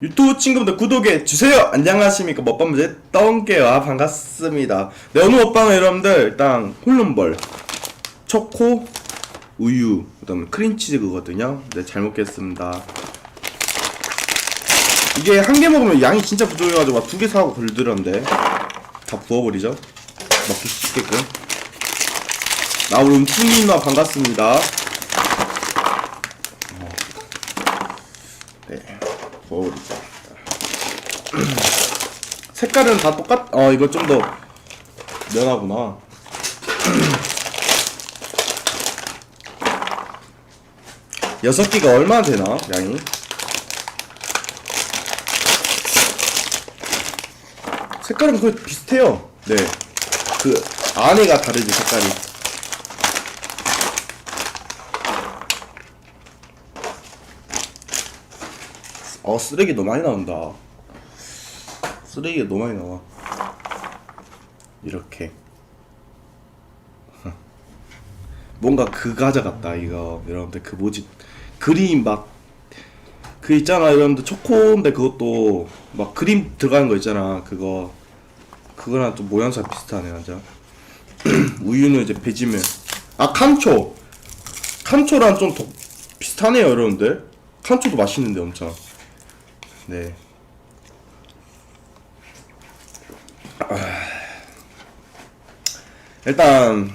유튜브 친구들 구독해 주세요. 안녕하십니까 먹방문제 떵게와 반갑습니다. 네 오늘 먹방은 여러분들 일단 홀름벌 초코 우유 그 다음에 크림치즈 그거든요. 네잘 먹겠습니다. 이게 한 개 먹으면 양이 진짜 부족해가지고 두개 사고 걸들었는데 다 부어버리죠. 먹기 쉽게끔. 나 오늘 푸니 누나 반갑습니다. 네. 부어버리자. 색깔은 다 똑같, 어, 이거 좀더 연하구나. 여섯 개가 얼마나 되나, 양이? 색깔은 거의 비슷해요. 네. 그, 안에가 다르지, 색깔이. 어, 쓰레기 너무 많이 나온다. 쓰레기가 너무 많이 나와. 이렇게. 뭔가 그 과자 같다, 이거. 여러분들, 그 뭐지? 그림 막, 그 있잖아, 여러분들. 초코인데 그것도 막 그림 들어가는 거 있잖아, 그거. 그거랑 좀 모양새 비슷하네, 맞아. 우유는 이제 배지면. 아, 칸초! 칸초랑 좀더 비슷하네요, 여러분들. 칸초도 맛있는데, 엄청. 네. 아, 일단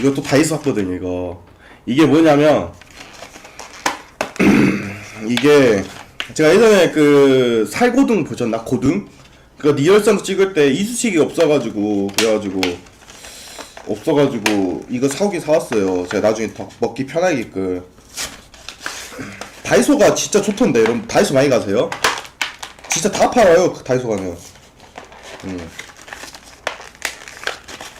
이것도 다이소 샀거든요 이거. 이게 뭐냐면 이게 제가 예전에 그 살고등 보셨나? 고등? 그거 리얼성 찍을 때 이쑤시개 없어가지고 그래가지고 없어가지고 이거 사오긴 사왔어요. 제가 나중에 더 먹기 편하게끔 다이소가 진짜 좋던데 여러분 다이소 많이 가세요? 진짜 다 팔아요 그 다이소 가면 음.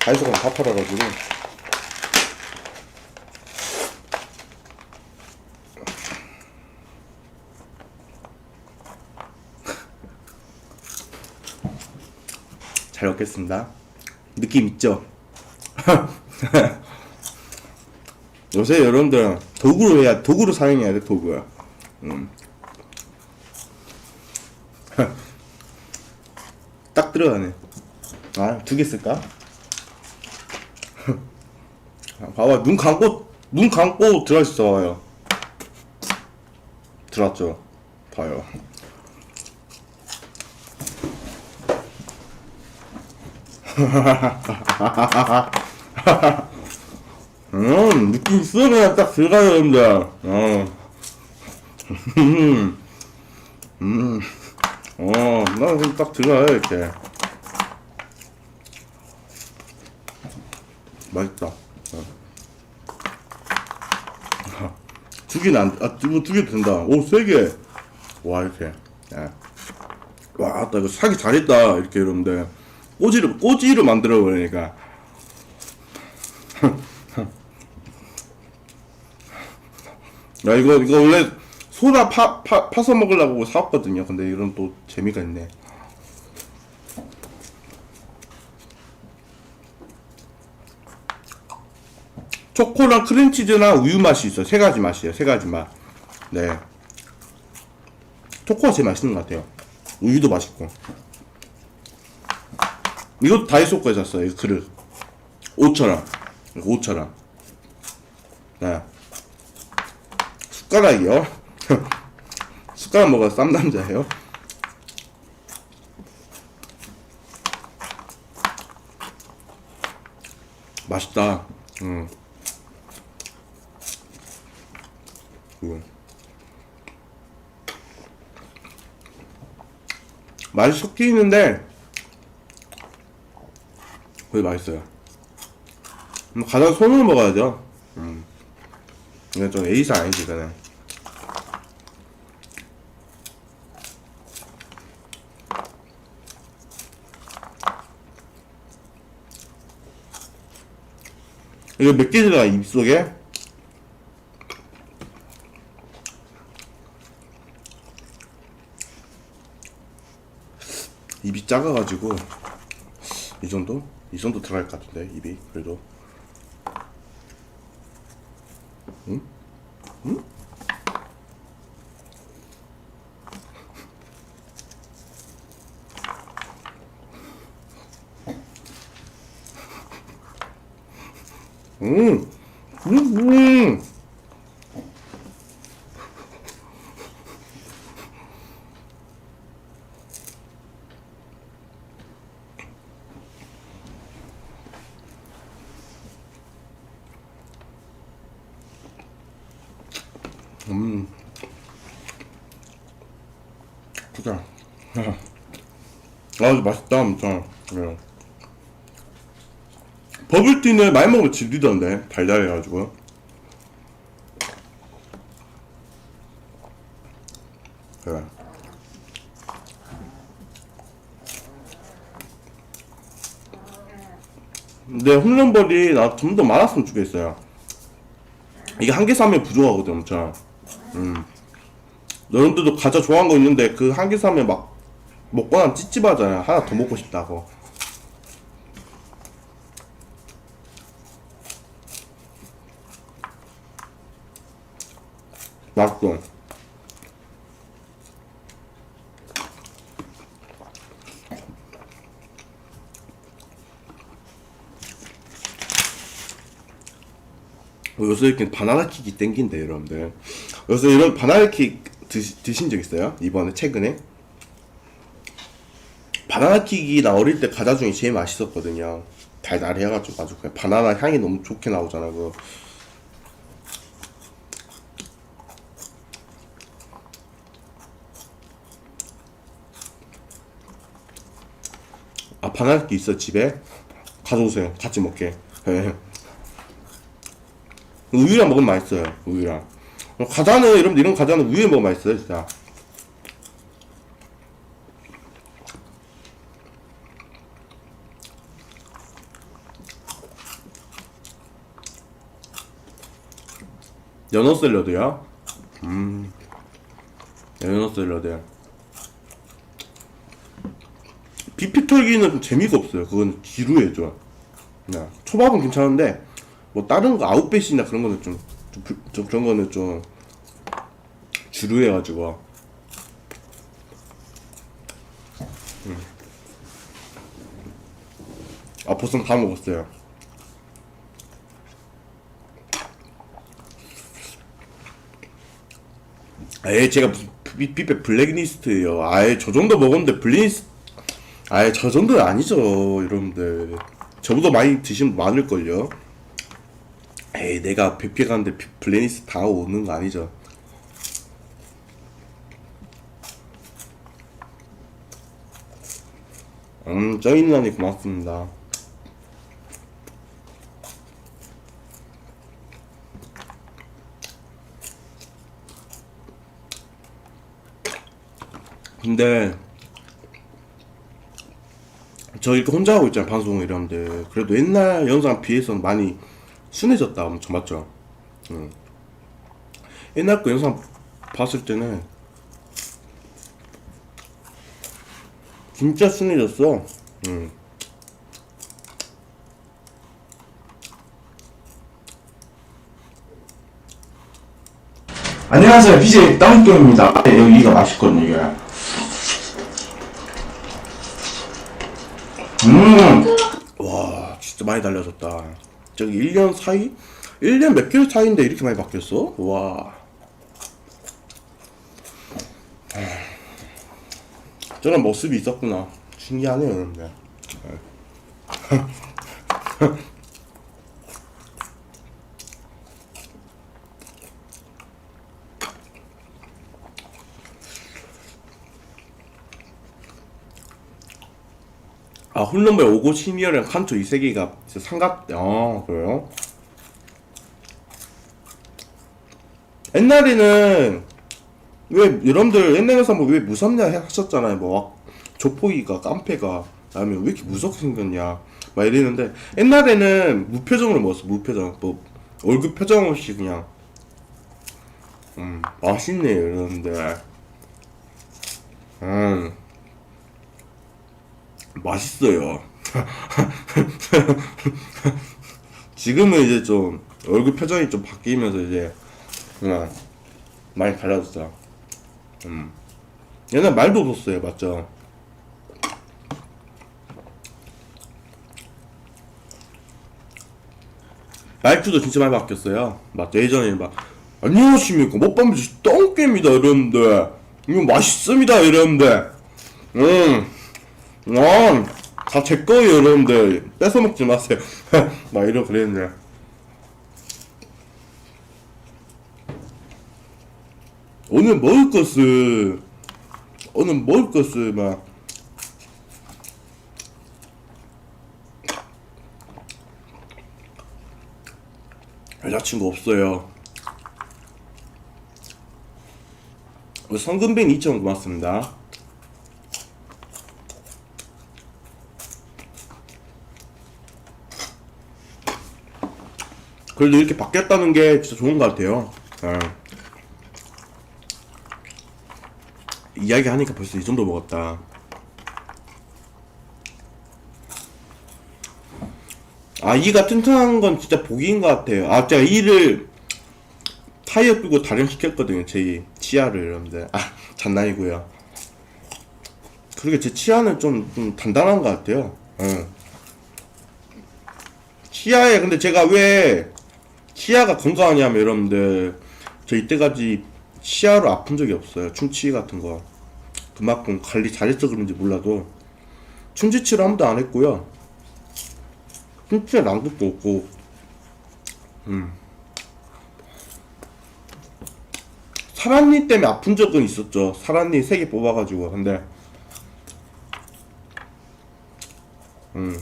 다이소 가면 다 팔아가지고 잘 먹겠습니다 느낌 있죠? 요새 여러분들 도구로 해야 도구로 사용해야 돼 도구야. 음. 딱 들어가네. 아 두 개 쓸까? 봐봐 눈 감고 눈 감고 들어 있어요. 들어왔죠. 봐요. 음, 느낌 있어, 그냥 딱 들어가요, 여러분들. 어. 음, 음, 어, 나 그냥 딱 들어가요, 이렇게. 맛있다. 어. 두 개는 안, 아, 두, 두개 된다. 오, 세 개. 와, 이렇게. 예. 와, 나 이거 사기 잘했다. 이렇게 여러분들. 꼬지를, 꼬지로 만들어 버리니까. 야 이거 이거 원래 소다 파, 파 파서 먹으려고 사왔거든요. 근데 이런 또 재미가 있네. 초코랑 크림치즈랑 우유 맛이 있어. 세 가지 맛이에요. 세 가지 맛. 네. 초코가 제일 맛있는 것 같아요. 우유도 맛있고. 이것도 다이소 거에 샀어요. 이 그릇. 5천원. 5천원. 네. 숟가락이요. 숟가락 먹어 쌈 남자예요. 맛있다. 음. 음. 맛이 섞이는데 거의 맛있어요. 음, 가장 손으로 먹어야죠. 음. 이건 좀 에이스 아니지 이거 이거 몇 개 들어가 입속에? 입이 작아가지고 이 정도? 이 정도 들어갈 것 같은데 입이 그래도 응? 응? 음, 음, 음. 음. 진짜. 아, 맛있다, 진짜. 그래요. 버블티는 많이 먹으면 질리던데, 달달해가지고. 그래. 근데 홈런볼이 나 좀 더 많았으면 좋겠어요. 이게 한 개 사면 부족하거든, 엄청. 음. 너희들도 과자 좋아하는 거 있는데 그 한 개 사면 막 먹고 나면 찝찝하잖아. 하나 더 먹고 싶다고. 맛있어. 요새 이렇게 바나나 킥이 땡긴데 여러분들 요새 이런 바나나 킥 드시, 드신 적 있어요? 이번에 최근에? 바나나 킥이 나 어릴 때 과자 중에 제일 맛있었거든요 달달해가지고 아주 그냥 바나나 향이 너무 좋게 나오잖아 그 바나나 킥 있어 집에? 가져오세요 같이 먹게 예. 우유랑 먹으면 맛있어요. 우유랑. 어, 과자는 여러분 이런 과자는 우유에 먹으면 맛있어요, 진짜. 연어 샐러드야? 음. 연어 샐러드. 비피 털기는 좀 재미가 없어요. 그건 지루해 좀. 네. 초밥은 괜찮은데 뭐 다른 거 아웃뱃이나 그런 거는 좀, 좀, 불- 좀 그런 거는 좀 주류해가지고 음. 아 벌써 다 먹었어요 에이 제가 뷔페 블랙리스트예요 아예 저 정도 먹었는데 블랙리스트 아예 저 정도는 아니죠 여러분들. 저보다 많이 분 많을걸요. 에이 내가 뷔페 가는데 비- 블랙리스트 다 오는 거 아니죠? 음 쩌이누나님 고맙습니다. 근데 저 이렇게 혼자 하고 있잖아요 방송을 이러는데 그래도 옛날 영상 비해서는 많이 순해졌다 엄청 맞죠? 응. 옛날 거 영상 봤을 때는 진짜 순해졌어 응. 안녕하세요. BJ 땅뚱입니다. 여기가 맛있거든요, 이게. 음, 와 진짜 많이 달라졌다. 저기 1년 사이? 1년 몇 개월 차이인데 이렇게 많이 바뀌었어? 와. 저런 모습이 있었구나. 신기하네요 여러분들 아 홀런베 오고 시니어랑 칸토 이세 개가 진짜 삼각 아 그래요? 옛날에는 왜 여러분들 옛날 영상 뭐왜 무섭냐 하셨잖아요. 뭐막 조포이가 깡패가 라면 왜 이렇게 무섭게 생겼냐 막 이랬는데 옛날에는 무표정으로 먹었어 무표정. 뭐 얼굴 표정 없이 그냥. 음 맛있네요 여러분들. 음 맛있어요. 지금은 이제 좀 얼굴 표정이 좀 바뀌면서 이제 그냥 많이 달라졌다. 음. 옛날 말도 없었어요, 맞죠? 말투도 진짜 많이 바뀌었어요. 막 예전에 막 안녕하십니까 먹방비지 똥개입니다 이러는데 이거 맛있습니다 이러는데 음, 음아다제 거예요 이러는데 뺏어 먹지 마세요 막 이러 그랬는데 오늘 먹을 것을 오늘 먹을 것을 막 여자친구 없어요. 성금뱅 2천 고맙습니다. 그래도 이렇게 바뀌었다는 게 진짜 좋은 것 같아요. 예. 이야기 하니까 벌써 이 정도 먹었다. 아, 이가 튼튼한 건 진짜 복인 것 같아요. 아, 제가 이를 타이어 끄고 단련시켰거든요. 제이 치아를 여러분들. 아, 장난이고요. 그러게 제 치아는 좀, 좀 단단한 것 같아요. 응. 치아에, 근데 제가 왜 치아가 건강하냐면 여러분들, 저 이때까지 치아로 아픈 적이 없어요. 충치 같은 거. 그만큼 관리 잘해서 그런지 몰라도 충치 치료 아무도 안 했고요. 진짜 낭독도 없고 음 사란니 때문에 아픈 적은 있었죠 사란니 세개 뽑아가지고 근데 음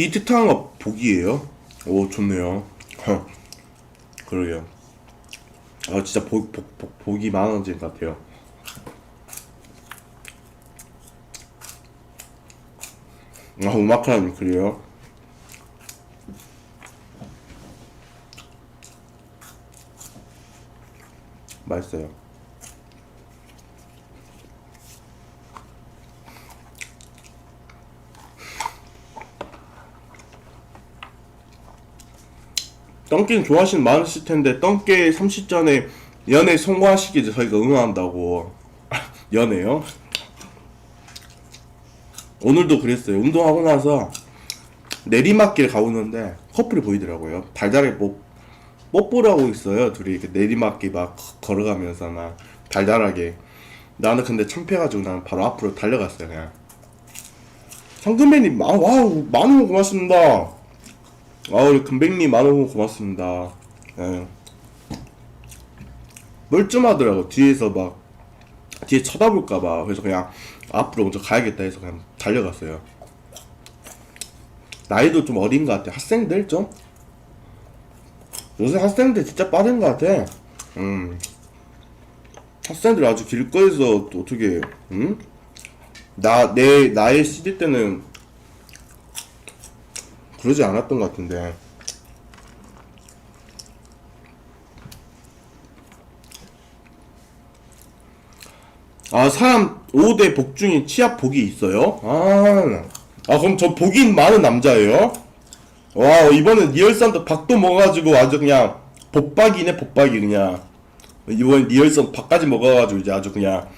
이 특탕한 거 복이에요? 오 좋네요 그러게요 아 진짜 복, 복, 복, 복이 것 같아요 아 우마카라님 그래요? 맛있어요 똥개는 좋아하시는 많으실 텐데 똥개 30전에 연애 성공하시기 저희가 응원한다고. 연애요? 오늘도 그랬어요. 운동하고 나서 내리막길 가고 있는데 커플이 보이더라고요. 달달하게 뽀, 뽀뽀를 하고 있어요. 둘이 이렇게 내리막길 막 걸어가면서 막 달달하게. 나는 근데 창피해가지고 나는 바로 앞으로 달려갔어요 그냥. 상금배님 아, 와우 거 고맙습니다 아 우리 금백님 분 고맙습니다. 예. 멀쩡하더라고 뒤에서 막 뒤에 쳐다볼까봐 그래서 그냥 앞으로 먼저 가야겠다 해서 그냥 달려갔어요. 나이도 좀 어린 것 같아. 학생들 좀 요새 학생들 진짜 빠른 것 같아. 음. 학생들 아주 길거리에서 또 어떻게 음? 나 내 나의 시대 때는 그러지 않았던 것 같은데. 아, 사람 5대 복 중에 치아 복이 있어요? 아, 아, 그럼 저 복이 많은 남자예요? 와, 이번엔 리얼산도 박도 먹어가지고 아주 그냥 복박이네, 복박이 그냥. 이번 리얼산 박까지 먹어가지고 이제 아주 그냥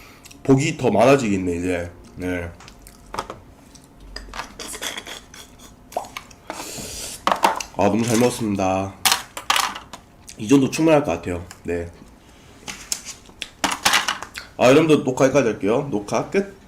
복이 더 많아지겠네, 이제. 네. 아 너무 잘 먹었습니다. 이 정도 충분할 것 같아요. 네. 아 여러분들 녹화 여기까지 할게요. 녹화 끝.